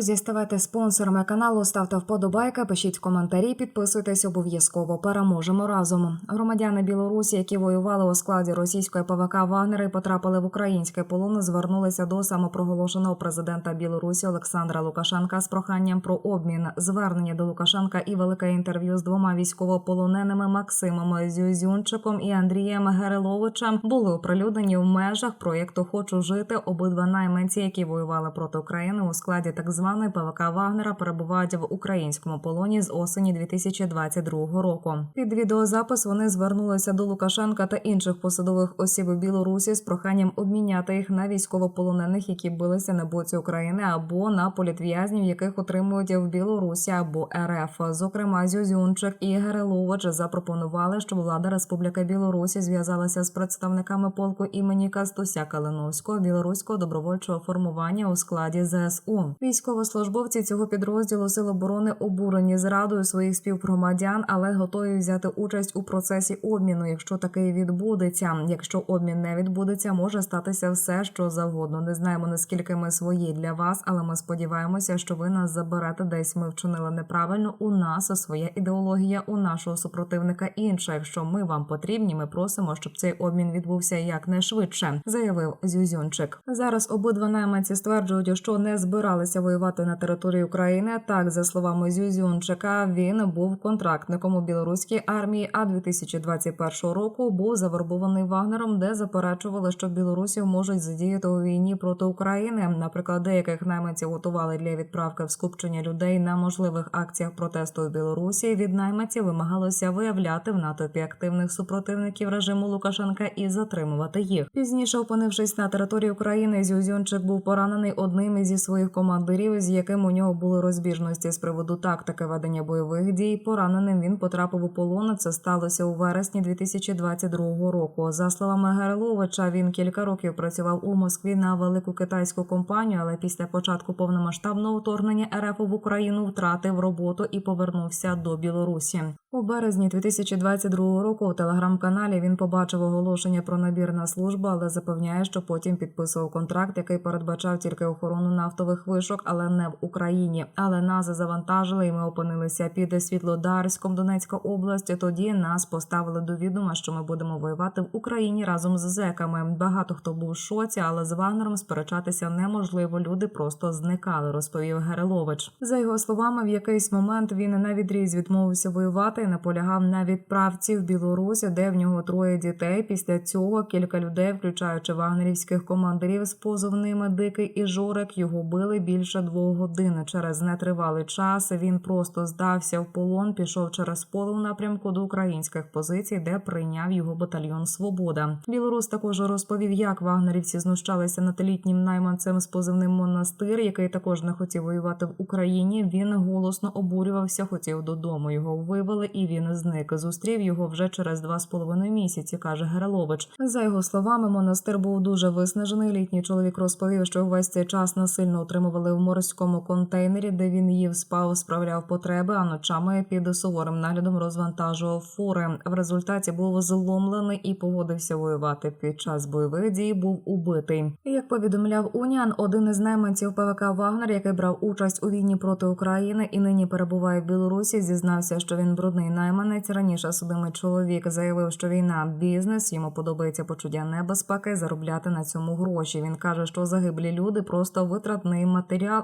Друзі, ставайте спонсорами каналу, ставте вподобайки, пишіть коментарі, підписуйтесь обов'язково. Переможемо разом. Громадяни Білорусі, які воювали у складі російської ПВК Вагнера і потрапили в український полон, звернулися до самопроголошеного президента Білорусі Олександра Лукашенка з проханням про обмін. Звернення до Лукашенка і велике інтерв'ю з двома військовополоненими Максимом Зюзюнчиком і Андрієм Гереловичем були оприлюднені в межах проєкту Хочу жити. Обидва найманці, які воювали проти України у складі так званої ПВК Вагнера, перебувають в українському полоні з осені 2022 року. Під відеозапис вони звернулися до Лукашенка та інших посадових осіб у Білорусі з проханням обміняти їх на військовополонених, які билися на боці України або на політв'язнів, яких отримують в Білорусі або РФ. Зокрема, Зюзюнчик і Герелович запропонували, щоб влада Республіки Білорусі зв'язалася з представниками полку імені Кастуся Калиновського білоруського добровольчого формування у складі ЗСУ. Військовослужбовці цього підрозділу Сил оборони обурені зрадою своїх співгромадян, але готові взяти участь у процесі обміну, якщо такий відбудеться. Якщо обмін не відбудеться, може статися все, що завгодно. Не знаємо наскільки ми свої для вас, але ми сподіваємося, що ви нас заберете десь. Ми вчинили неправильно. У нас своя ідеологія, у нашого супротивника інша. Якщо ми вам потрібні, ми просимо, щоб цей обмін відбувся якнайшвидше, заявив Зюзюнчик. Зараз обидва найманці стверджують, що не збиралися воювати на території України. Так, за словами Зюзюнчика, він був контрактником у білоруській армії. А 2021 року був завербований Вагнером, де заперечували, що білорусів можуть задіяти у війні проти України. Наприклад, деяких найманців готували для відправки в скупчення людей на можливих акціях протесту у Білорусі. Від найманців вимагалося виявляти в натовпі активних супротивників режиму Лукашенка і затримувати їх. Пізніше, опинившись на території України, Зюзюнчик був поранений одним зі своїх командирів, з яким у нього були розбіжності з приводу тактики ведення бойових дій. Пораненим він потрапив у полон. Це сталося у вересні 2022 року. За словами Гереловича, він кілька років працював у Москві на велику китайську компанію, але після початку повномасштабного вторгнення РФ в Україну втратив роботу і повернувся до Білорусі. У березні 2022 року у телеграм-каналі він побачив оголошення про набір на службу, але запевняє, що потім підписував контракт, який передбачав тільки охорону нафтових вишок, але не в Україні. Але нас завантажили, і ми опинилися під Світлодарськом, Донецька область. Тоді нас поставили до відома, що ми будемо воювати в Україні разом з зеками. Багато хто був в шоці, але з Вагнером сперечатися неможливо. Люди просто зникали, розповів Герелович. За його словами, в якийсь момент він на відріз відмовився воювати і наполягав на відправці в Білорусь, де в нього троє дітей. Після цього кілька людей, включаючи вагнерівських командирів з позовними Дикий і Жорик, його били більше двох годин. Через нетривалий час він просто здався в полон, пішов через поле у напрямку до українських позицій, де прийняв його батальйон Свобода. Білорус також розповів, як вагнерівці знущалися над літнім найманцем з позивним монастир, який також не хотів воювати в Україні. Він голосно обурювався, хотів додому. Його вивели, і він зник. Зустрів його вже через два з половиною місяці, каже Герелович. За його словами, монастир був дуже виснажений. Літній чоловік розповів, що увесь цей час насильно утримували в морському контейнері, де він їв, спав, справляв потреби, а ночами під суворим наглядом розвантажував фури. В результаті був зломлений і погодився воювати. Під час бойових дій був убитий. Як повідомляв Уніан, один із найманців ПВК Вагнер, який брав участь у війні проти України і нині перебуває в Білорусі, зізнався, що він брудний найманець. Раніше судимий чоловік заявив, що війна бізнес йому подобається почуття небезпеки, заробляти на цьому гроші. Він каже, що загиблі люди просто витратний матеріал